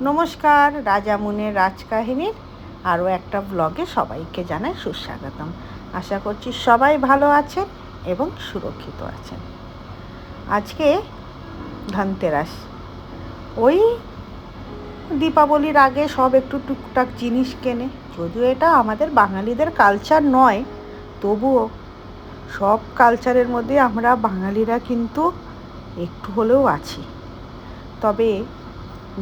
নমস্কার রাজামুনের রাজকাহিনীর আরও একটা ব্লগে সবাইকে জানাই সুস্বাগতম। আশা করছি সবাই ভালো আছেন এবং সুরক্ষিত আছেন। আজকে ধনতেরাস। ওই দীপাবলির আগে সব একটু টুকটাক জিনিস কেনে, যদিও এটা আমাদের বাঙালিদের কালচার নয়, তবুও সব কালচারের মধ্যে আমরা বাঙালিরা কিন্তু একটু হলেও আছি। তবে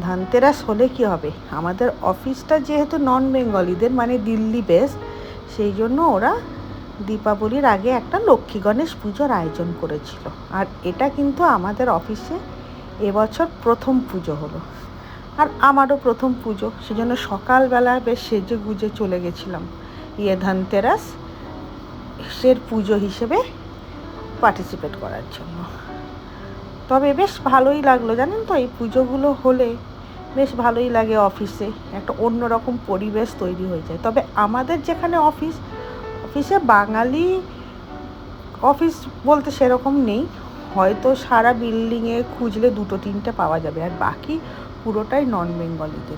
ধনতেরাস হলে কি হবে? আমাদের অফিসটা যেহেতু নন বেঙ্গলিদের মানে দিল্লি বেস সেই জন্য ওরা দীপাবলির আগে একটা লক্ষ্মী গণেশ পুজোর আয়োজন করেছিল। আর এটা কিন্তু আমাদের অফিসে এবছর প্রথম পুজো হলো। আর আমারও প্রথম পুজো, সেজন্য সকালবেলা বেশ সেজে গুজে চলে গেছিলাম। ইয়ে ধনতেরাস সের পুজো হিসেবে পার্টিসিপেট করার জন্য। তবে বেশ ভালোই লাগল, জানেন তো? এই পুজোগুলো হলে বেশ ভালোই লাগে অফিসে। একটা অন্যরকম পরিবেশ তৈরি হয়ে যায়। তবে আমাদের যেখানে অফিস, অফিসে বাঙালি অফিস বলতে সেরকম নেই। হয়তো সারা বিল্ডিংয়ে খুঁজলে দুটো, তিনটে পাওয়া যাবে। আর বাকি পুরোটাই নন বেঙ্গলিদের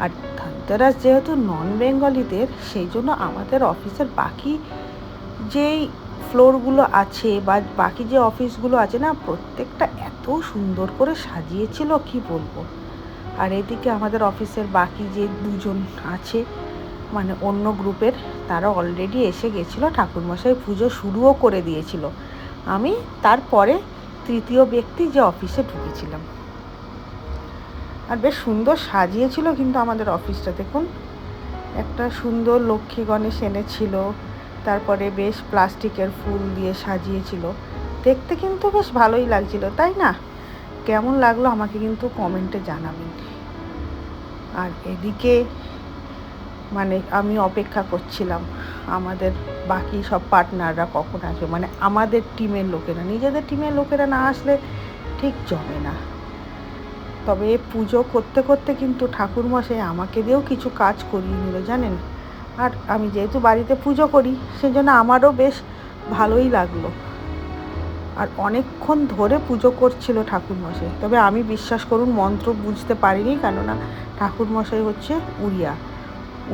আর ধনতেরাস যেহেতু নন বেঙ্গলিদের সেই জন্য আমাদের অফিসের বাকি যেই ফ্লোরগুলো আছে বা বাকি যে অফিসগুলো আছে না, প্রত্যেকটা এত সুন্দর করে সাজিয়েছিল, কি বলব? আর এদিকে আমাদের অফিসের বাকি যে দুজন আছে মানে অন্য গ্রুপের, তারা অলরেডি এসে গেছিল, ঠাকুরমশাই পুজো শুরুও করে দিয়েছিল। আমি তারপরে তৃতীয় ব্যক্তি যে অফিসে ঢুকেছিলাম। আর বেশ সুন্দর সাজিয়েছিল কিন্তু আমাদের অফিসটা দেখুন। একটা সুন্দর লক্ষ্মী গণেশ এনেছিল তারপরে বেশ প্লাস্টিকের ফুল দিয়ে সাজিয়েছিল। দেখতে কিন্তু বেশ ভালোই লাগছিল, তাই না? কেমন লাগল আমাকে কিন্তু কমেন্টে জানাবেন। আর এদিকে মানে আমি অপেক্ষা করছিলাম, আমাদের বাকি সব পার্টনাররা কখন আসবে? মানে আমাদের টিমের লোকেরা, নিজেদের টিমের লোকেরা না আসলে ঠিক জমে না। তবে পুজো করতে করতে কিন্তু ঠাকুরমশাই আমাকে দিয়েও কিছু কাজ করিয়ে নিল, জানেন? আর আমি যেহেতু বাড়িতে পুজো করি সেই জন্য আমারও বেশ ভালোই লাগল। আর অনেকক্ষণ ধরে পুজো করছিল ঠাকুরমশাই। তবে আমি বিশ্বাস করুন, মন্ত্র বুঝতে পারিনি, কেননা ঠাকুরমশাই হচ্ছে উড়িয়া।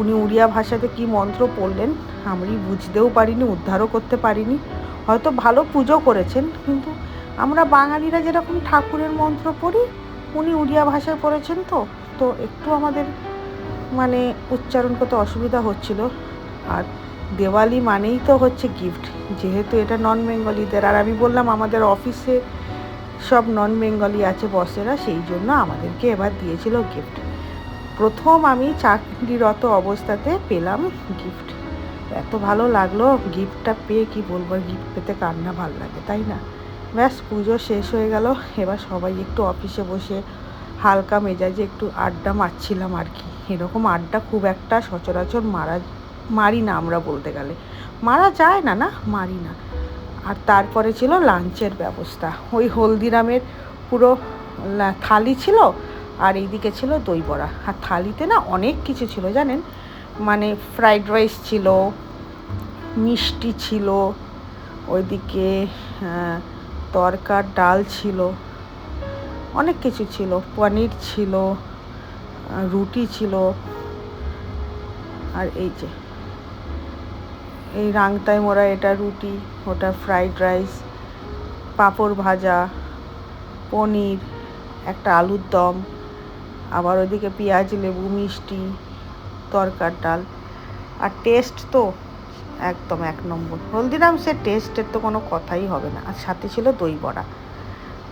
উনি উড়িয়া ভাষাতে কি মন্ত্র পড়লেন, আমি বুঝতেও পারিনি, উদ্ধারও করতে পারিনি। হয়তো ভালো পুজো করেছেন, কিন্তু আমরা বাঙালিরা যেরকম ঠাকুরের মন্ত্র পড়ি, উনি উড়িয়া ভাষায় পড়েছেন তো। তো একটু আমাদের মানে উচ্চারণ করতে অসুবিধা হচ্ছিল। আর দেওয়ালি মানেই তো হচ্ছে গিফট যেহেতু এটা নন বেঙ্গলিদের আর আমি বললাম, আমাদের অফিসে সব নন বেঙ্গলি আছে বসেরা, সেই জন্য আমাদেরকে এবার দিয়েছিল গিফট প্রথম আমি চাকরিরত অবস্থাতে পেলাম গিফট এত ভালো লাগল গিফটটা পেয়ে কি বলব গিফট পেতে কান্না ভালো লাগে, তাই না? ব্যাস, পুজো শেষ হয়ে গেল, এবার সবাই একটু অফিসে বসে হালকা মেজাজে একটু আড্ডা মারছিলাম আর কি। এরকম আড্ডা খুব একটা সচরাচর মারা, মারি না আমরা বলতে গেলে। মারা যায় না না? মারি না। আর তারপরে ছিল লাঞ্চের ব্যবস্থা। ওই হলদিরামের পুরো থালি ছিল আর এইদিকে ছিল দই বড়া আর থালিতে না অনেক কিছু ছিল, জানেন? মানে ফ্রাইড রাইস ছিল, মিষ্টি ছিল, ওইদিকে তরকার ডাল ছিল, অনেক কিছু ছিল, পনির ছিল রুটি ছিল। আর এই যে, এই রাংতায় মোড়া এটা রুটি, ওটা ফ্রাইড রাইস, পাঁপড় ভাজা, পনির, একটা আলুর দম, আবার ওইদিকে পেঁয়াজ, লেবু, মিষ্টি, তরকার ডাল। আর টেস্ট তো একদম এক নম্বর। হলদিরামসের টেস্টের তো কোনো কথাই হবে না। আর সাথে ছিল দই বড়া।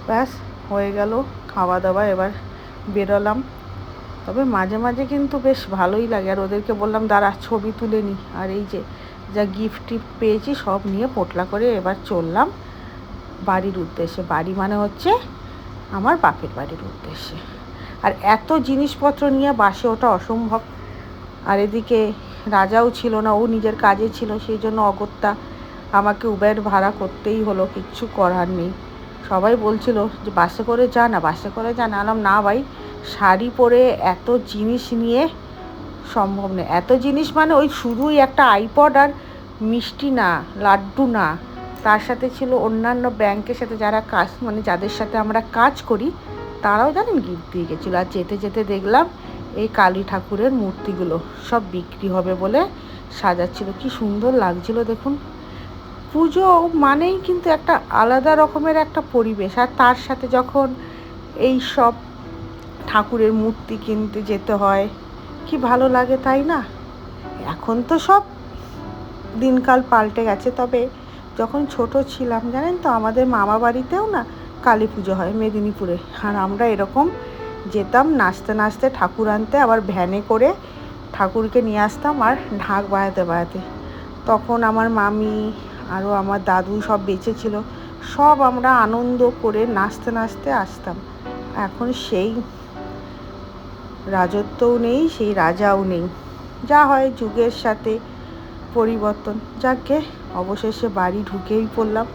ব্যাস, হয়ে গেল, খাওয়া দাওয়া, এবার বেরোলাম। তবে মাঝে মাঝে কিন্তু বেশ ভালোই লাগে। আর ওদেরকে বললাম, দাঁড়া, ছবি তুলে নি। আর এই যে, যা গিফট টিফট পেয়েছি, সব নিয়ে পোটলা করে এবার চললাম বাড়ির উদ্দেশ্যে। বাড়ি মানে হচ্ছে আমার বাপের বাড়ির উদ্দেশ্যে। আর এত জিনিসপত্র নিয়ে বাসে ওটা অসম্ভব। আর এদিকে রাজাও ছিল না, ও নিজের কাজে ছিল, সেই জন্য অগত্যা আমাকে উবের ভাড়া করতেই হলো, কিচ্ছু করার নেই। সবাই বলছিল যে, বাসে করে যা না, বাসে করে যা। না না ভাই শাড়ি পরে এত জিনিস নিয়ে সম্ভব নয়। এত জিনিস মানে ওই শুধুই একটা আইপড আর মিষ্টি না, লাড্ডু না। তার সাথে ছিল অন্যান্য ব্যাংকের সাথে যারা কাজ মানে যাদের সাথে আমরা কাজ করি, তারাও জানেন গিফট দিয়ে গেছিল। আর যেতে যেতে দেখলাম এই কালী ঠাকুরের মূর্তিগুলো সব বিক্রি হবে বলে সাজাচ্ছিল। কি সুন্দর লাগছিল দেখুন। পুজো মানেই কিন্তু একটা আলাদা রকমের একটা পরিবেশ। আর তার সাথে যখন এই সব ঠাকুরের মূর্তি কিনতে যেতে হয়। কি ভালো লাগে তাই না? এখন তো সব দিনকাল পাল্টে গেছে। তবে যখন ছোট ছিলাম, জানেন তো, আমাদের মামা বাড়িতেও না কালী পুজো হয় মেদিনীপুরে। আর আমরা এরকম যেতাম, নাচতে নাচতে ঠাকুর আনতে, আবার ভ্যানে করে ঠাকুরকে নিয়ে আসতাম আর ঢাক বাজাতে বাজাতে। তখন আমার মামি, আরও আমার দাদু সব বেঁচে ছিল। সব আমরা আনন্দ করে নাচতে নাচতে আসতাম। এখন সেই রাজত্বও নেই, সেই রাজাও নেই। যা হয় যুগের সাথে পরিবর্তন। যাকে অবশেষে বাড়ি ঢুকেই পড়লাম।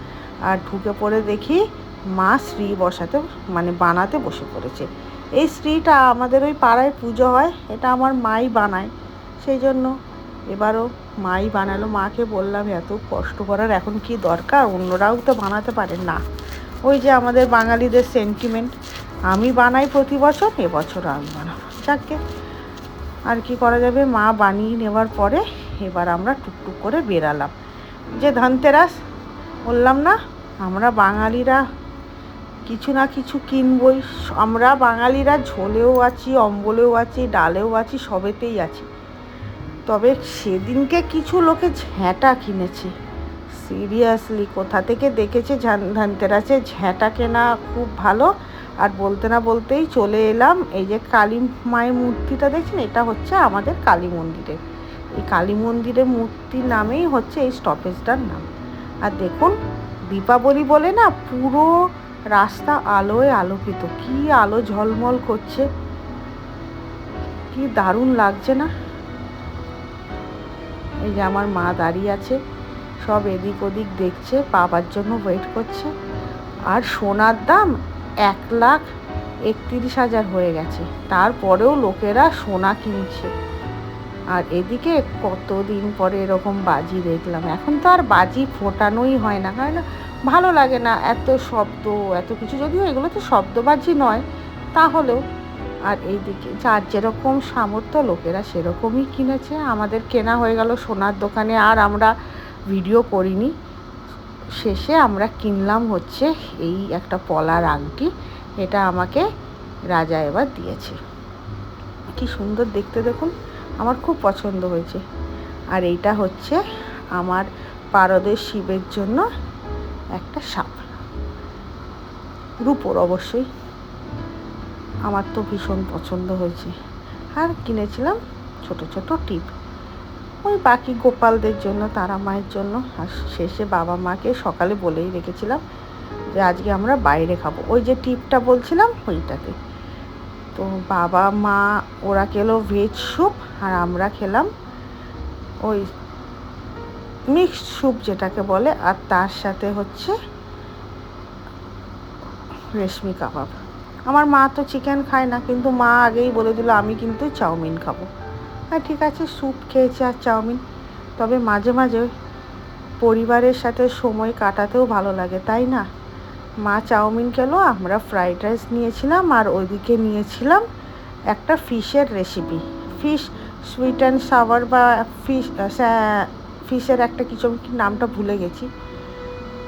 আর ঢুকে পড়ে দেখি মা শ্রী বসাতে মানে বানাতে বসে পড়েছে। এই শ্রীটা আমাদের ওই পাড়ায় পুজো হয়, এটা আমার মাই বানায়। সেই জন্য এবারও মাই বানালো মাকে, বললাম এত কষ্ট করার এখন কি দরকার? অন্যরাও তো বানাতে পারে। না, ওই যে আমাদের বাঙালিদের সেন্টিমেন্ট আমি বানাই প্রতি বছর এবছর আমি বানাবো যাকে আর কি করা যাবে? মা বানিয়ে নেওয়ার পরে এবার আমরা টুকটুক করে বেরালাম। যে ধনতেরাস, বললাম না, আমরা বাঙালিরা কিছু না কিছু কিনবই। আমরা বাঙালিরা ঝোলেও আছি, অম্বলেও আছি, ডালেও আছি, সবেতেই আছি। তবে সেদিনকে কিছু লোকে ঝ্যাঁটা কিনেছে। সিরিয়াসলি কোথা থেকে দেখেছে ধানতেরাসে ঝ্যাঁটা কেনা খুব ভালো। আর বলতে না বলতেই চলে এলাম। এই যে কালী মায়ের মূর্তিটা দেখছেন? এটা হচ্ছে আমাদের কালী মন্দিরে। এই কালী মন্দিরের মূর্তি নামেই হচ্ছে এই স্টপেজটার নাম। আর দেখুন, দীপাবলি বলে না পুরো রাস্তা আলোয় আলোকিত। কি আলো ঝলমল করছে। কি দারুণ লাগছে না? এই যে আমার মা দাঁড়িয়ে আছে, সব এদিক ওদিক দেখছে পাবার জন্য ওয়েট করছে। আর সোনার দাম এক লাখ একত্রিশ হাজার হয়ে গেছে। তারপরেও লোকেরা সোনা কিনছে। আর এদিকে কতদিন পরে এরকম বাজি দেখলাম। এখন তো আর বাজি ফোটানোই হয় না। কারণ ভালো লাগে না এত শব্দ, এত কিছু। যদিও এগুলো তো শব্দবাজি নয়, তাহলেও। আর এইদিকে যার যেরকম সামর্থ্য, লোকেরা সেরকমই কিনেছে। আমাদের কেনা হয়ে গেল সোনার দোকানে। আর আমরা ভিডিও করিনি। শেষে আমরা কিনলাম হচ্ছে এই একটা পলার আংটি। এটা আমাকে রাজা এবার দিয়েছে। কি সুন্দর দেখতে দেখুন, আমার খুব পছন্দ হয়েছে। আর এইটা হচ্ছে আমার পারদের শিবের জন্য একটা সাপ। রূপোর অবশ্যই। আমার তো ভীষণ পছন্দ হয়েছে। আর কিনেছিলাম ছোট ছোট টিপ। ওই বাকি গোপালদের জন্য, তারা মায়ের জন্য। আর শেষে বাবা মাকে সকালে বলেই রেখেছিলাম যে, আজকে আমরা বাইরে খাব। ওই যে টিপটা বলছিলাম, ওইটাতে। তো বাবা, মা, ওরা খেলো ভেজ স্যুপ আর আমরা খেলাম ওই মিক্সড স্যুপ যেটাকে বলে। আর তার সাথে হচ্ছে রেশমি কাবাব। আমার মা তো চিকেন খায় না, কিন্তু মা আগেই বলে দিল, আমি কিন্তু চাউমিন খাব। হ্যাঁ ঠিক আছে, স্যুপ খেয়েছি আর চাউমিন। তবে মাঝে মাঝে পরিবারের সাথে সময় কাটাতেও ভালো লাগে, তাই না? মা চাউমিন খেলো, আমরা ফ্রাইড রাইস নিয়েছিলাম আর ওইদিকে নিয়েছিলাম একটা ফিশের recipe fish sweet and sour বা ফিশ ফিশের একটা কিছু নামটা ভুলে গেছি।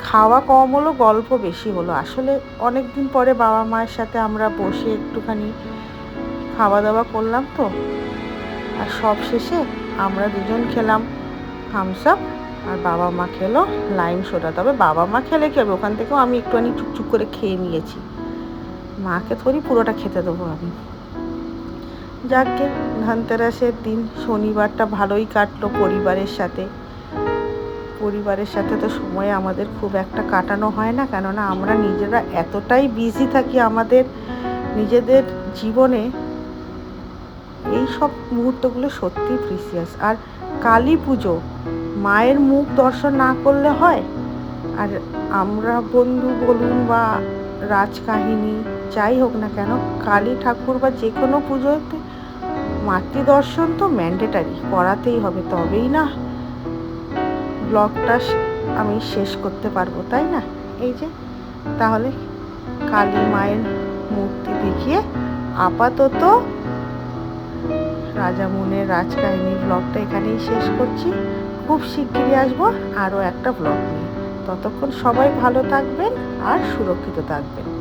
খাওয়া কম হলো, গল্প বেশি হলো। আসলে অনেক দিন পরে বাবা মায়ের সাথে আমরা বসে একটুখানি খাওয়া দাওয়া করলাম তো। আর সব শেষে আমরা দুজন খেলাম। থামস আপ আর বাবা মা খেলো লাইম সোডা তবে বাবা মা খেলে খেবে ওখান থেকেও আমি একটুখানি চুপচুপ করে খেয়ে নিয়েছি। মাকে থরি পুরোটা খেতে দেবো আমি। যাকে ধনতেরাসের দিন, শনিবারটা ভালোই কাটলো পরিবারের সাথে। পরিবারের সাথে তো সময় আমাদের খুব একটা কাটানো হয় না, কেননা আমরা নিজেরা এতটাই বিজি থাকি আমাদের, নিজেদের জীবনে এই সব মুহূর্তগুলো সত্যি প্রিসিয়াস আর কালী পুজো, মায়ের মুখ দর্শন না করলে হয়? আর আমরা বন্ধু বলুন বা রাজকাহিনী, যাই হোক না কেন, কালী ঠাকুর বা যে কোনো পুজোতে মাতৃদর্শন তো ম্যান্ডেটারি করাতেই হবে, তবেই না ব্লগটা আমি শেষ করতে পারব, তাই না? এই যে, তাহলে কালী মায়ের মূর্তি দেখিয়ে আপাতত রাজামুনের রাজকাহিনী ব্লগটা এখানেই শেষ করছি। খুব শিগগিরই আসব আরও একটা ব্লগ নিয়ে। ততক্ষণ সবাই ভালো থাকবেন আর সুরক্ষিত থাকবেন।